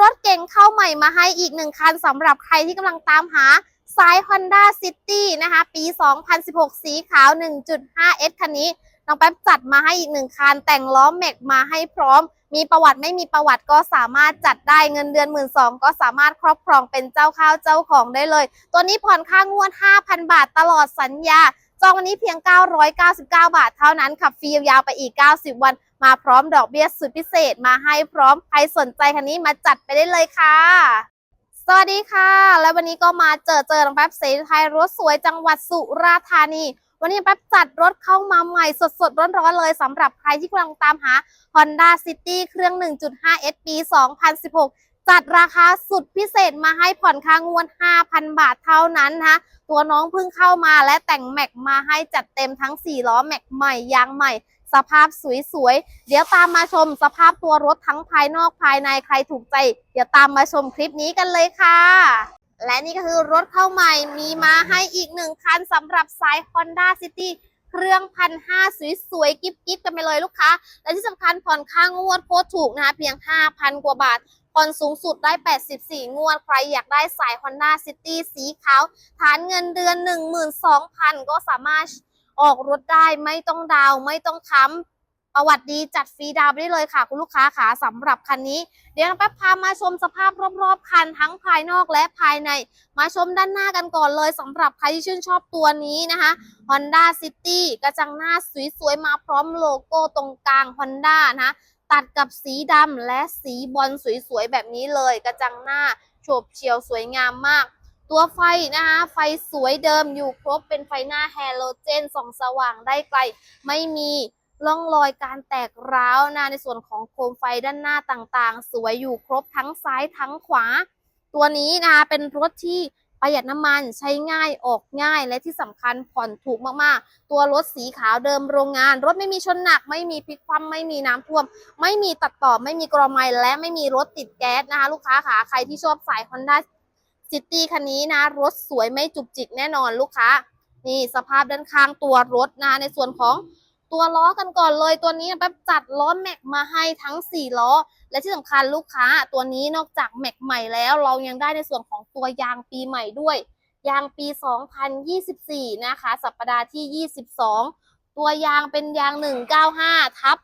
รถเก๋งเข้าใหม่มาให้อีกหนึ่งคันสำหรับใครที่กำลังตามหาสาย Honda City นะคะ ปี 2016 สีขาว 1.5S คันนี้ น้องแป๊บจัดมาให้อีกหนึ่งคัน แต่งล้อแม็กมาให้พร้อม มีประวัติไม่มีประวัติก็สามารถจัดได้เงินเดือน 1 2ื่นก็สามารถครอบครองเป็นเจ้าข้าวเจ้าของได้เลย ตัวนี้ผ่อนค่างวด 5,000 บาทตลอดสัญญา จองวันนี้เพียง 999 บาทเท่านั้นขับฟรียาวไปอีก 90 วัน มาพร้อมดอกเบี้ยสุดพิเศษมาให้พร้อมใครสนใจคันนี้มาจัดไปได้เลยค่ะ สวัสดีค่ะ และวันนี้ก็มาเจอเจอน้องแป๊บเสรีไทยรถสวยจังหวัดสุราษฎร์ธานีวันนี้แป๊บจัดรถเข้ามาใหม่สดๆ ร้อนๆเลยสำหรับใครที่กำลังตามหา Honda City เครื่อง 1.5S ปี 2016 จัดราคาสุดพิเศษมาให้ผ่อนค่างวด 5,000 บาทเท่านั้นนะคะตัวน้องเพิ่งเข้ามาและแต่งแม็กมาให้จัดเต็มทั้ง 4 ล้อแม็กใหม่ยางใหม่ สภาพสวยๆ เดี๋ยวตามมาชมสภาพตัวรถทั้งภายนอกภายในใครถูกใจ เดี๋ยวตามมาชมคลิปนี้กันเลยค่ะ และนี่ก็คือรถเข้าใหม่มีมาให้อีกหนึ่งคันสำหรับสาย Honda City เครื่องพันห้าสวยๆ กิ๊บๆ กันไปเลยลูกค้า และที่สำคัญผ่อนค่างวดโคตรถูกนะคะ เพียง 5,000 กว่าบาทผ่อนสูงสุดได้ 84 งวด ใครอยากได้สาย Honda City สีขาว ฐานเงินเดือน 12,000 ก็สามารถ ออกรถได้ไม่ต้องดาวไม่ต้องค้ำประวัติดีจัดฟรีดาวไปได้เลยค่ะ คุณลูกค้าขาสำหรับคันนี้ เดี๋ยวแป๊บพามาชมสภาพรอบๆ คันทั้งภายนอกและภายใน มาชมด้านหน้ากันก่อนเลยสำหรับใครที่ชื่นชอบตัวนี้นะคะ Honda City กระจังหน้าสวยๆมาพร้อมโลโก้ตรงกลาง Honda นะตัดกับสีดำและสีบอลสวยๆแบบนี้เลย กระจังหน้าโฉบเฉียวสวยงามมาก ตัวไฟนะคะไฟสวยเดิมอยู่ครบเป็นไฟหน้าแฮโลเจนส่องสว่างได้ไกล ไม่มีร่องรอยการแตกร้าวนะในส่วนของโคมไฟด้านหน้าต่างๆ สวยอยู่ครบทั้งซ้ายทั้งขวา ตัวนี้นะคะเป็นรถที่ประหยัดน้ำมันใช้ง่ายออกง่ายและที่สำคัญผ่อนถูกมากๆ ตัวรถสีขาวเดิมโรงงาน รถไม่มีชนหนัก ไม่มีพลิกคว่ำไม่มีน้ำท่วม ไม่มีตัดต่อไม่มีกรอไมและไม่มีรถติดแก๊สนะคะ ลูกค้าขาใครที่ชอบสาย Honda City คันนี้นะ รถสวยไม่จุกจิกแน่นอนลูกค้า นี่สภาพด้านข้างตัวรถนะ ในส่วนของตัวล้อกันก่อนเลยตัวนี้แป๊บจัดล้อแม็กมาให้ทั้ง 4 ล้อ และที่สำคัญลูกค้าตัวนี้นอกจากแม็กใหม่แล้ว เรายังได้ในส่วนของตัวยางปีใหม่ด้วย ยางปี 2024 นะคะ สัปดาห์ที่ 22 ตัวยางเป็นยาง 195 ทับ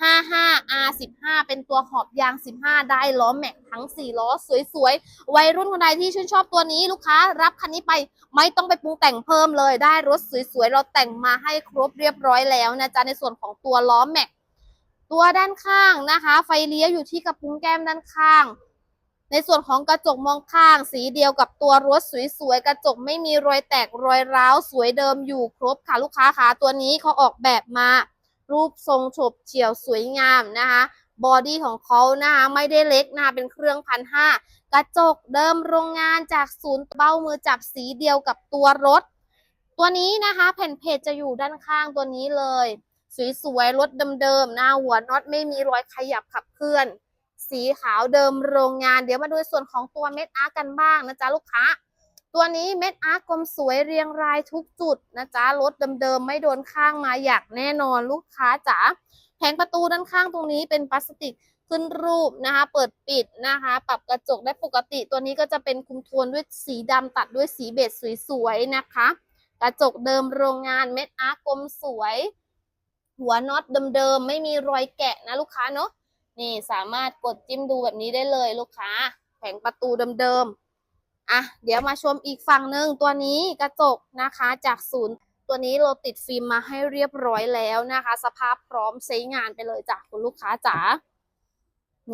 55 R15 เป็นตัวหอบยาง 15 ได้ล้อแม็กทั้ง 4 ล้อ สวยๆ วัยรุ่นคนใดที่ชื่นชอบตัวนี้ลูกค้ารับคันนี้ไปไม่ต้องไปปรุงแต่งเพิ่มเลย ได้รถสวยๆ เราแต่งมาให้ครบเรียบร้อยแล้วนะจ๊ะ ในส่วนของตัวล้อแม็กตัวด้านข้างนะคะ ไฟเลี้ยวอยู่ที่กระพุ้งแก้มด้านข้าง ในส่วนของกระจกมองข้าง สีเดียวกับตัวรถสวยๆ กระจกไม่มีรอยแตกรอยร้าวสวยเดิมอยู่ครบค่ะลูกค้าคะตัวนี้เขาออกแบบมา รูปทรงฉบเฉี่ยวสวยงามนะคะบอดี้ของเขานะคะไม่ได้เล็กนะคะเป็นเครื่องพันห้ากระจกเดิมโรงงานจากศูนย์เบ้ามือจับสีเดียวกับตัวรถ ตัวนี้นะคะแผ่นเพจจะอยู่ด้านข้างตัวนี้เลย สวยๆรถเดิมๆหน้าหัวน็อตไม่มีรอยขยับขับเคลื่อน สีขาวเดิมโรงงาน เดี๋ยวมาดูส่วนของตัวเม็ดอาร์กันบ้างนะจ๊ะลูกค้า ตัวนี้เม็ดอาร์กลมสวยเรียงรายทุกจุดนะจ๊ะรถเดิมๆ ไม่โดนข้างมาอยางแน่นอนลูกค้าจ๋าแผงประตูด้านข้างตรงนี้เป็นพลาสติกขึ้นรูปนะคะ เปิดปิดนะคะ ปรับกระจกได้ปกติ ตัวนี้ก็จะเป็นคุมโทนด้วยสีดำตัดด้วยสีเบจสวยๆนะคะ กระจกเดิมโรงงานเม็ดอาร์กลมสวย หัวน็อตเดิมๆ ไม่มีรอยแกะนะลูกค้าเนาะนี่สามารถกดจิ้มดูแบบนี้ได้เลยลูกค้า แผงประตูเดิมๆ อะเดี๋ยวมาชมอีกฝั่งหนึ่งตัวนี้กระจกนะคะจากศูนย์ตัวนี้เราติดฟิล์มมาให้เรียบร้อยแล้วนะคะ สภาพพร้อมใช้งานไปเลยจ้ะคุณลูกค้าจ๋า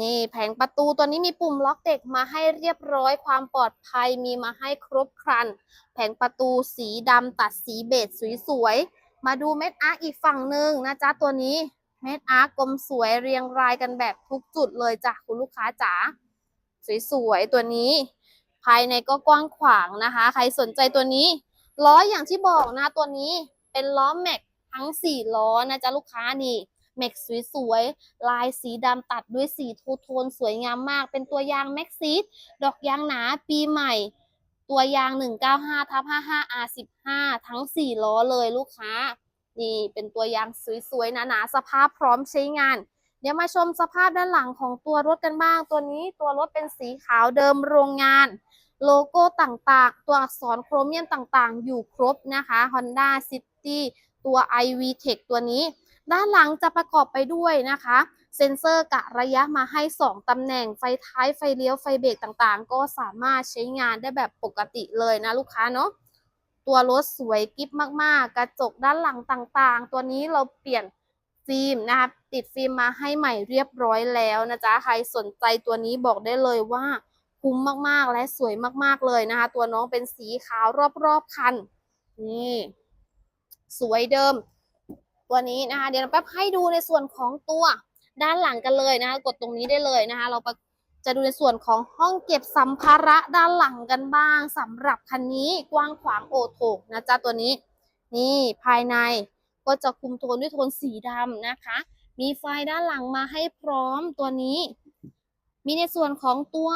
นี่แผงประตูตัวนี้มีปุ่มล็อกเด็กมาให้เรียบร้อยความปลอดภัยมีมาให้ครบครัน แผงประตูสีดำตัดสีเบจสวยๆ มาดูเม็ดอาร์อีกฝั่งหนึ่งนะจ๊ะตัวนี้เม็ดอาร์กลมสวยเรียงรายกันแบบทุกจุดเลยจ้ะคุณลูกค้าจ๋าสวยๆตัวนี้ ภายในก็กว้างขวางนะคะ ใครสนใจตัวนี้ ล้ออย่างที่บอกนะตัวนี้เป็นล้อแม็กทั้ง 4 ล้อนะจ๊ะลูกค้านี่แม็กสวยๆ ลายสีดำตัดด้วยสีทูโทนสวยงามมาก เป็นตัวยางแม็กซีดดอกยางหนาปีใหม่ ตัวยาง 195ทับ55 R15 ทั้ง 4 ล้อเลยลูกค้า นี่เป็นตัวยางสวยๆหนาๆสภาพพร้อมใช้งาน เดี๋ยวมาชมสภาพด้านหลังของตัวรถกันบ้าง ตัวนี้ตัวรถเป็นสีขาวเดิมโรงงาน โลโก้ต่างๆ ตัวอักษรโครเมียมต่างๆ อยู่ครบนะคะ Honda City ตัว iV Tech ตัวนี้ ด้านหลังจะประกอบไปด้วยนะคะ เซ็นเซอร์กะระยะมาให้ 2 ตำแหน่งไฟท้ายไฟเลี้ยวไฟเบรกต่างๆ ก็สามารถใช้งานได้แบบปกติเลยนะลูกค้าเนาะตัวรถสวยกิ๊บมากๆ กระจกด้านหลังต่างๆ ตัวนี้เราเปลี่ยนฟิล์มนะคะติดฟิล์มมาให้ใหม่เรียบร้อยแล้วนะจ๊ะ ใครสนใจตัวนี้บอกได้เลยว่า คุ้มมากๆและสวยมากๆเลยนะคะ ตัวน้องเป็นสีขาวรอบๆคันนี่สวยเดิม ตัวนี้นะคะ เดี๋ยวเราแป๊บให้ดูในส่วนของตัวด้านหลังกันเลยนะคะ กดตรงนี้ได้เลยนะคะ เราจะดูในส่วนของห้องเก็บสัมภาระด้านหลังกันบ้างสำหรับคันนี้กว้างขวางโอโถกนะจ๊ะตัวนี้ นี่ภายในก็จะคุมโทนด้วยโทนสีดำนะคะ มีไฟด้านหลังมาให้พร้อมตัวนี้ มีในส่วนของตัว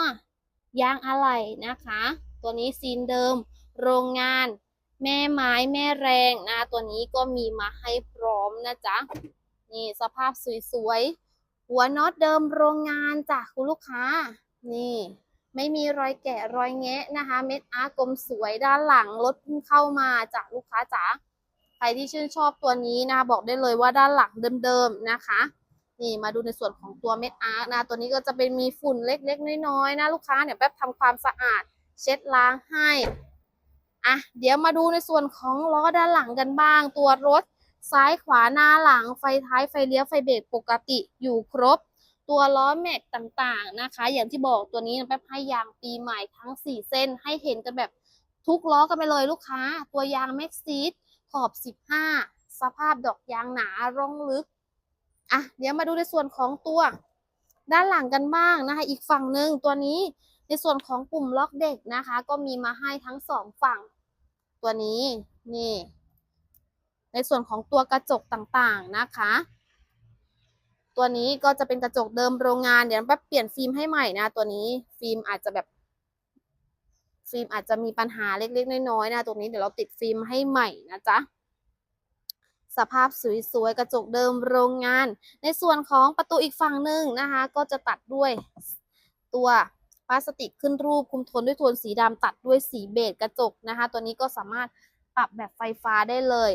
ยางอะไหล่นะคะ ตัวนี้ซีนเดิม โรงงาน แม่ไม้แม่แรงนะ ตัวนี้ก็มีมาให้พร้อมนะจ๊ะ นี่สภาพสวยๆ หัวน็อตเดิมโรงงานจ้ะคุณลูกค้า นี่ ไม่มีรอยแกะรอยแงะนะคะ เม็ดอาร์กลมสวยด้านหลังรถเพิ่งเข้ามาจ้ะลูกค้าจ๋าใครที่ชื่นชอบตัวนี้นะคะบอกได้เลยว่าด้านหลังเดิมๆนะคะ นี่มาดูในส่วนของตัวเม็ดอาร์นะตัวนี้ก็จะเป็นมีฝุ่นเล็กๆน้อยๆนะลูกค้าเนี่ยแป๊บทำความสะอาด เช็ดล้างให้อะเดี๋ยวมาดูในส่วนของล้อด้านหลังกันบ้าง ตัวรถซ้ายขวาหน้าหลังไฟท้ายไฟเลี้ยวไฟเบรกปกติอยู่ครบ ตัวล้อแม็กต่างๆนะคะ อย่างที่บอกตัวนี้แป๊บให้ยางปีใหม่ทั้ง 4 เส้นให้เห็นกันแบบทุกล้อกันไปเลยลูกค้า ตัวยางแม็กซีดขอบ 15 สภาพดอกยางหนาร่องลึก อะเดี๋ยวมาดูในส่วนของตัว ด้านหลังกันบ้างนะคะ อีกฝั่งหนึ่งตัวนี้ในส่วนของปุ่มล็อกเด็กนะคะ ก็มีมาให้ทั้งสองฝั่ง ตัวนี้นี่ ในส่วนของตัวกระจกต่างๆนะคะ ตัวนี้ก็จะเป็นกระจกเดิมโรงงานเดี๋ยวแป๊บเปลี่ยนฟิล์มให้ใหม่นะ ตัวนี้ฟิล์มอาจจะแบบฟิล์มอาจจะมีปัญหาเล็กๆน้อยๆนะตรงนี้เดี๋ยวเราติดฟิล์มให้ใหม่นะจ๊ะ สภาพสวยๆกระจกเดิมโรงงาน ในส่วนของประตูอีกฝั่งหนึ่งนะคะ ก็จะตัดด้วยตัวพลาสติกขึ้นรูปคุมโทนด้วยโทนสีดำตัดด้วยสีเบจกระจกนะคะ ตัวนี้ก็สามารถปรับแบบไฟฟ้าได้เลย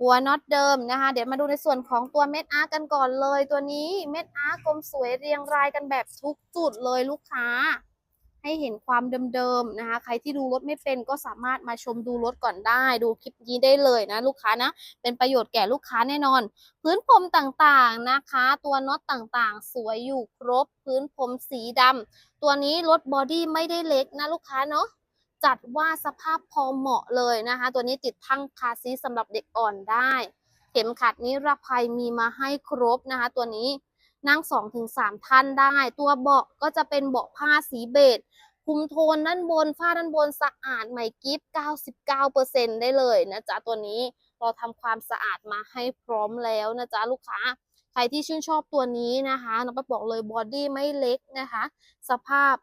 หัวน็อตเดิมนะคะ เดี๋ยวมาดูในส่วนของตัวเม็ดอาร์กันก่อนเลย ตัวนี้เม็ดอาร์กลมสวยเรียงรายกันแบบทุกจุดเลยลูกค้า ให้เห็นความเดิมๆนะคะ ใครที่ดูรถไม่เป็นก็สามารถมาชมดูรถก่อนได้ ดูคลิปนี้ได้เลยนะลูกค้านะ เป็นประโยชน์แก่ลูกค้าแน่นอน พื้นพรมต่างๆนะคะ ตัวน็อตต่างๆ สวยอยู่ครบ พื้นพรมสีดำตัวนี้รถบอดี้ไม่ได้เล็กนะลูกค้าเนาะจัดว่าสภาพพอเหมาะเลยนะคะ ตัวนี้ติดทั้งคาร์ซีสำหรับเด็กอ่อนได้ เข็มขัดนิรภัยมีมาให้ครบนะคะ ตัวนี้ นั่ง2-3ท่านได้ ตัวเบาะก็จะเป็นเบาะผ้าสีเบจคุมโทนด้านบนฝ้าด้านบนสะอาดใหม่กิฟ99%ได้เลยนะจ๊ะตัวนี้เราทำความสะอาดมาให้พร้อมแล้วนะจ๊ะลูกค้าใครที่ชื่นชอบตัวนี้นะคะน้องไปบอกเลยบอดี้ไม่เล็กนะคะ สภาพ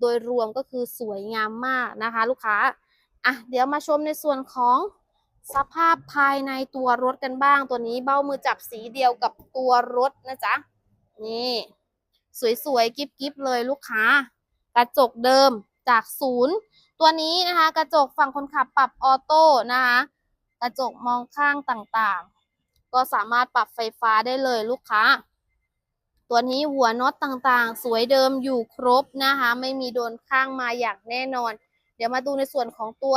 โดยรวมก็คือสวยงามมากนะคะ ลูกค้าอะเดี๋ยวมาชมในส่วนของสภาพภายในตัวรถกันบ้างตัวนี้เบ้ามือจับสีเดียวกับตัวรถนะจ๊ะ นี่ สวยๆ กิ๊บๆ เลยลูกค้า กระจกเดิมจากศูนย์ตัวนี้นะคะ กระจกฝั่งคนขับปรับออโต้นะคะ กระจกมองข้างต่างๆ ก็สามารถปรับไฟฟ้าได้เลยลูกค้า ตัวนี้หัวน็อตต่างๆ สวยเดิมอยู่ครบนะคะ ไม่มีโดนข้างมาอย่างแน่นอน เดี๋ยวมาดูในส่วนของตัว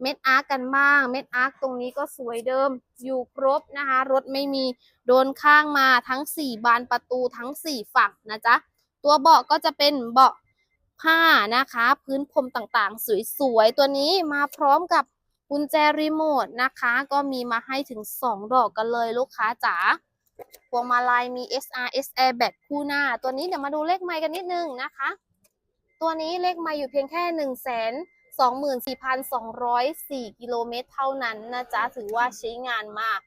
เม็ดอาร์กกันบ้าง เม็ดอาร์กตรงนี้ก็สวยเดิม อยู่ครบนะคะ รถไม่มีโดนข้างมาทั้ง 4 บานประตูทั้ง 4 ฝั่งนะจ๊ะ ตัวเบาะก็จะเป็นเบาะผ้านะคะ พื้นพรมต่างๆ สวยๆ ตัวนี้มาพร้อมกับกุญแจรีโมทนะคะ ก็มีมาให้ถึง 2 ดอกกันเลยลูกค้าจ๋าพวงมาลัยมี SRS Airbag คู่หน้า ตัวนี้เดี๋ยวมาดูเลขไมค์กันนิดนึงนะคะ ตัวนี้เลขไมค์อยู่เพียงแค่1นึ่งแส นสองหมื่นสี่พันสองร้อยสี่กิโลเมตรเท่านั้นนะจ๊ะ ถือว่าใช้งานมาก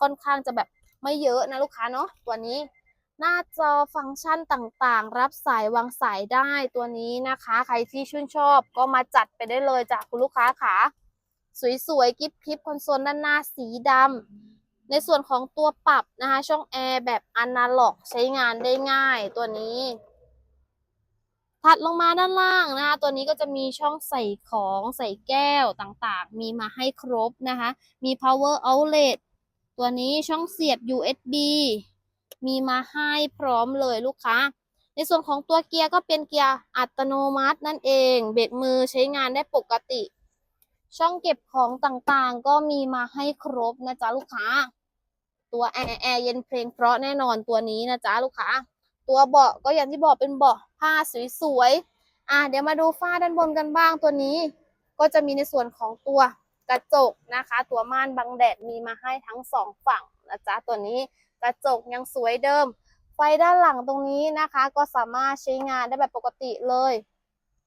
ค่อนข้างจะแบบไม่เยอะนะลูกค้าเนาะตัวนี้ หน้าจอฟังก์ชันต่างๆ รับสายวางสายได้ตัวนี้นะคะ ใครที่ชื่นชอบก็มาจัดไปได้เลยจากคุณลูกค้าค่ะสวยๆ กิฟคลิปคอนโซลด้านหน้าสีดำในส่วนของตัวปรับนะคะ ช่องแอร์แบบอนาล็อกใช้งานได้ง่ายตัวนี้ ถัดลงมาด้านล่างนะคะ ตัวนี้ก็จะมีช่องใส่ของใส่แก้วต่างๆ มีมาให้ครบนะคะ มี power outlet ตัวนี้ช่องเสียบ USB มีมาให้พร้อมเลยลูกค้า ในส่วนของตัวเกียร์ก็เป็นเกียร์อัตโนมัตินั่นเอง เบรกมือใช้งานได้ปกติ ช่องเก็บของต่างๆ ก็มีมาให้ครบนะจ๊ะลูกค้า ตัวแอร์แอร์เย็นเพลงเพราะแน่นอนตัวนี้นะจ๊ะลูกค้า ตัวเบาะก็อย่างที่บอกเป็นเบาะผ้าสวยๆอะเดี๋ยวมาดูฝ้าด้านบนกันบ้างตัวนี้ ก็จะมีในส่วนของตัวกระจกนะคะ ตัวม่านบังแดดมีมาให้ทั้งสองฝั่งนะจ๊ะตัวนี้กระจกยังสวยเดิม ไฟด้านหลังตรงนี้นะคะ ก็สามารถใช้งานได้แบบปกติเลย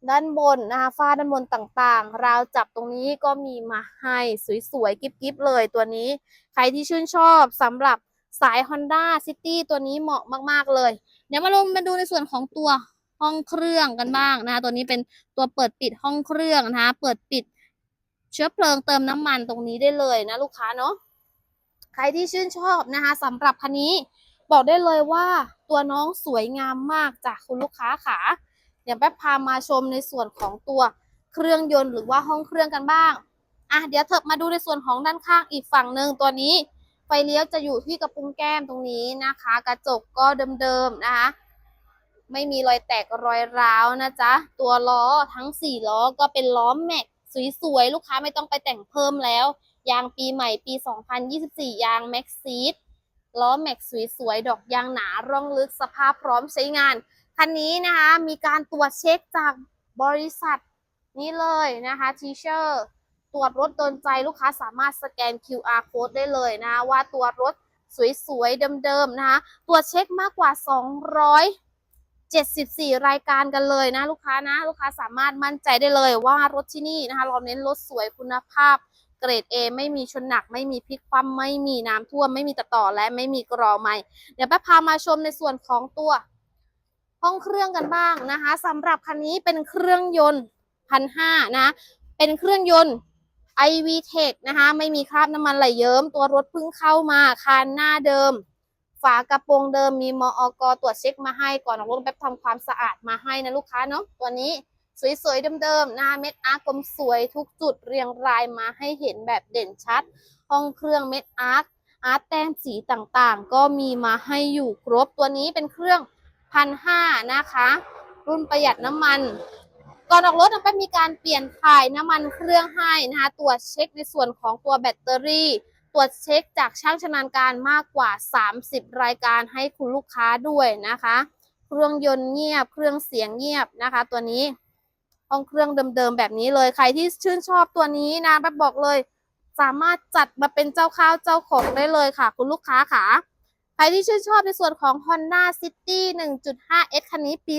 ด้านบนนะคะฝ้าด้านบนต่างๆ ราวจับตรงนี้ก็มีมาให้สวยๆกิ๊บๆเลยตัวนี้ ใครที่ชื่นชอบสำหรับสาย Honda City ตัวนี้เหมาะมากๆเลย เดี๋ยวมาลงมาดูในส่วนของตัวห้องเครื่องกันบ้างนะคะตัวนี้เป็นตัวเปิดปิดห้องเครื่องนะคะเปิดปิดเชื้อเพลิงเติมน้ำมันตรงนี้ได้เลยนะลูกค้าเนาะใครที่ชื่นชอบนะคะสำหรับคันนี้บอกได้เลยว่าตัวน้องสวยงามมากจากคุณลูกค้าขาเดี๋ยวแป๊บพามาชมในส่วนของตัวเครื่องยนต์หรือว่าห้องเครื่องกันบ้างอะเดี๋ยวเถิบมาดูในส่วนของด้านข้างอีกฝั่งหนึ่งตัวนี้ ไฟเลี้ยวจะอยู่ที่กระพุ้งแก้มตรงนี้นะคะ กระจกก็เดิมๆนะคะ ไม่มีรอยแตกรอยร้าวนะจ๊ะ ตัวล้อทั้ง4ล้อก็เป็นล้อแม็กสวยๆ ลูกค้าไม่ต้องไปแต่งเพิ่มแล้ว ยางปีใหม่ปี 2024 ยางแม็กซีดล้อแม็กสวยๆ ดอกยางหนาร่องลึกสภาพพร้อมใช้งาน คันนี้นะคะ มีการตรวจเช็คจากบริษัทนี้เลยนะคะทีเชอร์ ตรวจรถโดนใจลูกค้าสามารถสแกน QR code ได้เลยนะว่าตัวรถสวยๆ เดิมๆ นะคะตรวจเช็คมากกว่า 274 รายการกันเลยนะ ลูกค้านะ ลูกค้าสามารถมั่นใจได้เลยว่ารถที่นี่นะคะ เราเน้นรถสวยคุณภาพเกรด A ไม่มีชนหนัก ไม่มีพลิกคว่ำไม่มีน้ำท่วม ไม่มีตัดต่อและไม่มีกรอไหมเดี๋ยวแป๊บพามาชมในส่วนของตัว ห้องเครื่องกันบ้างนะคะสำหรับคันนี้เป็นเครื่องยนต์พันห้านะ เป็นเครื่องยนต์ iV Tech นะคะ ไม่มีคราบน้ำมันไหลเยิ้ม ตัวรถเพิ่งเข้ามาคานหน้าเดิม ฝากระโปรงเดิมมีมออกตรวจเช็คมาให้ก่อนออกรถแป๊บทำความสะอาดมาให้นะลูกค้าเนาะตัวนี้สวยๆเดิมๆหน้าเม็ดอาร์กลมสวยทุกจุดเรียงรายมาให้เห็นแบบเด่นชัด ห้องเครื่องเม็ดอาร์คอาร์ตแต้มสีต่างๆ ก็มีมาให้อยู่ครบตัวนี้เป็นเครื่องพันห้านะคะ รุ่นประหยัดน้ำมัน ก่อนออกรถน้องแป๊บมีการเปลี่ยนถ่ายน้ำมันเครื่องให้นะคะตรวจเช็คในส่วนของตัวแบตเตอรี่ ตรวจเช็คจากช่างชำนาญการมากกว่า 30 รายการให้คุณลูกค้าด้วยนะคะ เครื่องยนต์เงียบ เครื่องเสียงเงียบนะคะ ตัวนี้ห้องเครื่องเดิมๆแบบนี้เลยใครที่ชื่นชอบตัวนี้นะแป๊บบอกเลย สามารถจัดมาเป็นเจ้าข้าวเจ้าของได้เลยค่ะ คุณลูกค้าค่ะ ครที่ชื่นชอบในส่วนของ Honda City 1.5S คันนี้ปี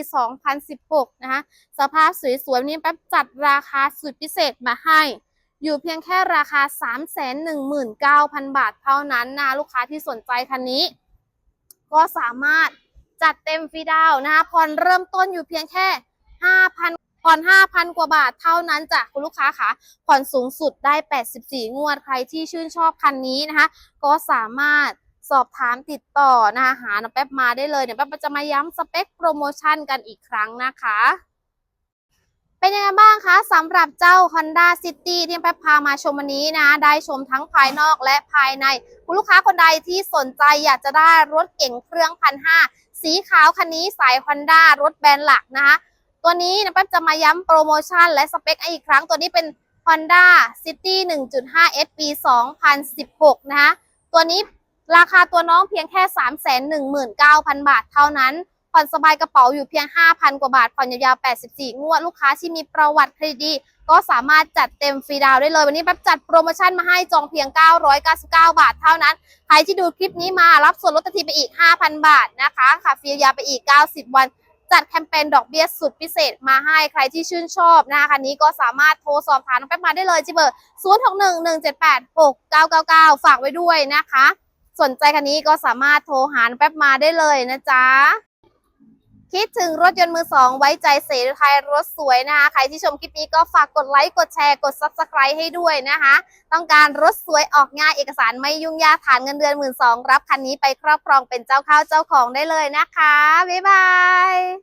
2016 นะคะ สภาพสวยๆนี้แป๊บจัดราคาสุดพิเศษมาให้ อยู่เพียงแค่ราคา 319,000 บาทเท่านั้นนะลูกค้าที่สนใจคันนี้ ก็สามารถจัดเต็มฟรีดาวนะคะผ่อนเริ่มต้นอยู่เพียงแค่ 5,000ผ่อน 5,000 กว่าบาทเท่านั้นจ้ะคุณลูกค้าค่ะผ่อนสูงสุดได้ 84 งวดใครที่ชื่นชอบคันนี้นะคะ ก็สามารถ สอบถามติดต่อนะคะหาน้องแป๊บมาได้เลยเดี๋ยวแป๊บจะมาย้ำสเปคโปรโมชั่นกันอีกครั้งนะคะ เป็นยังไงบ้างคะสำหรับเจ้า Honda City ที่แป๊บพามาชมวันนี้นะ ได้ชมทั้งภายนอกและภายใน คุณลูกค้าคนใดที่สนใจอยากจะได้รถเก่งเครื่องพันห้าสีขาวคันนี้สาย Honda รถแบรนด์หลักนะคะตัวนี้นะแป๊บจะมาย้ำโปรโมชั่นและสเปคอีกครั้งตัวนี้เป็น Honda City 1.5S ปี 2016 นะคะตัวนี้ ราคาตัวน้องเพียงแค่ 319,000 บาทเท่านั้น ผ่อนสบายกระเป๋าอยู่เพียง 5,000 กว่าบาท ผ่อนยาวๆ 84 งวด ลูกค้าที่มีประวัติเครดิตก็สามารถจัดเต็มฟรีดาวได้เลย วันนี้แป๊บจัดโปรโมชั่นมาให้จองเพียง 999 บาทเท่านั้น ใครที่ดูคลิปนี้มารับส่วนลดทันทีไปอีก 5,000 บาทนะคะค่ะฟรียาวไปอีก 90 วันจัดแคมเปญดอกเบี้ยสุดพิเศษมาให้ใครที่ชื่นชอบนะคะคันนี้ก็สามารถโทรสอบถามน้องแป๊บมาได้เลยที่เบอร์ 0611786999 ฝากไว้ด้วยนะคะ สนใจคันนี้ก็สามารถโทรหารแป๊บมาได้เลยนะจ๊ะคิดถึงรถยนต์มือสองไว้ใจเสรีไทยรถสวยนะคะ ใครที่ชมคลิปนี้ก็ฝากกดไลค์กดแชร์กด subscribe ให้ด้วยนะคะ ต้องการรถสวยออกง่ายเอกสารไม่ยุ่งยากฐานเงินเดือนหมื่นสองรับคันนี้ไปครอบครองเป็นเจ้าข้าเจ้าของได้เลยนะคะ บ๊ายบาย